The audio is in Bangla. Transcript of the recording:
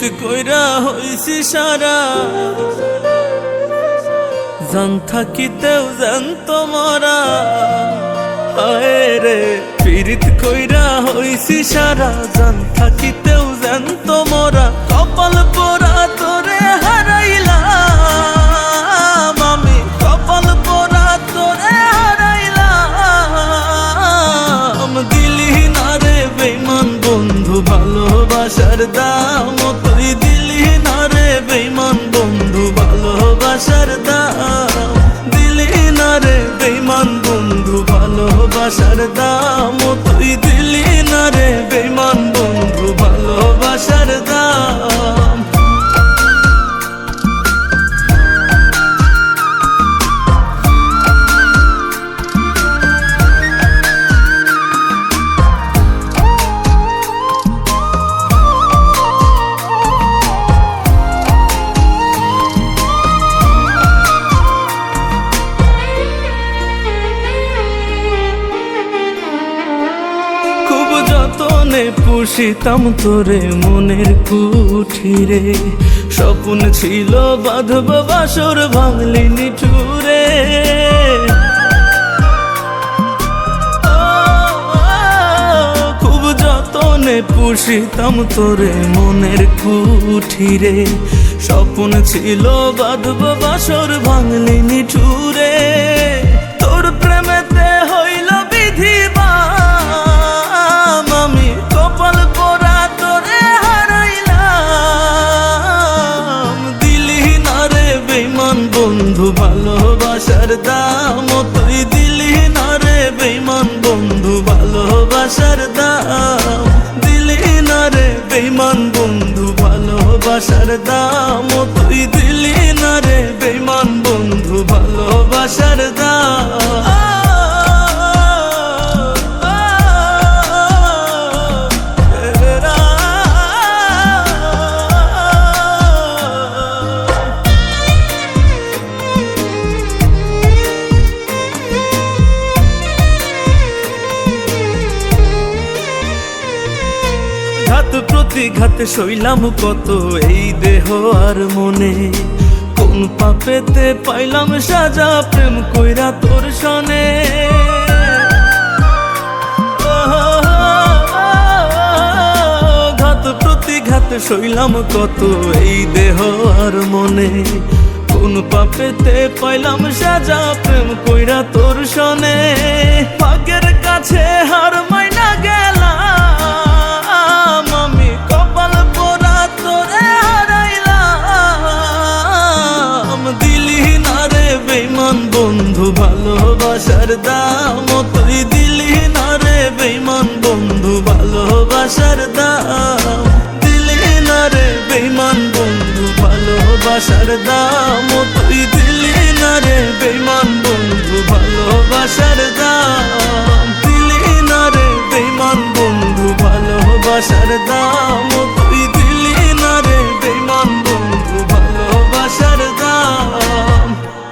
পিরিত কইরা হইছি সারা। জান থাকিতেও জান তোমরা হায় রে, পীড়িত কইরা হইছি সারা। জান থাকিতেও জান তোমরা কপাল পোড়া দাম তুই দিলি না রে বেমান যতনে পুষিতাম তোরে মনের কুঠিরে। স্বপ্ন ছিল বাঁধব বাসর ভাঙলি নিঠুরে। খুব যতনে পুষিতাম তোরে মনের কুঠিরে। স্বপ্ন ছিল বাঁধব বাসর ভাঙলি নিঠুরে। বন্ধু, ভালোবাসার দাম তুই দিলি না রে বেমান বন্ধু, ভালোবাসার দাম দিলি না রে বেমান বন্ধু, ভালোবাসার দাম তুই দিলি ঘাত প্রতিঘাত সইলাম কত এই দেহ আর মনে। কোন পাপেতে পাইলাম সাজা, প্রেম কইরা তোর সনে। ঘাত সইলাম কত এই দেহ আর মনে। কোন পাপেতে পাইলাম সাজা, প্রেম কইরা তোর সনে। ভাগ্যের কাছে হার মাইনা বন্ধু, ভালোবাসার দাম তুই দিলি না রে বেমান বন্ধু, ভালোবাসার দাম দিলি না রে বেমান বন্ধু, ভালোবাসার দাম তুই দিলি না রে বেমান বন্ধু, ভালোবাসার দাম দিলি না রে বেমান বন্ধু, ভালোবাসার দাম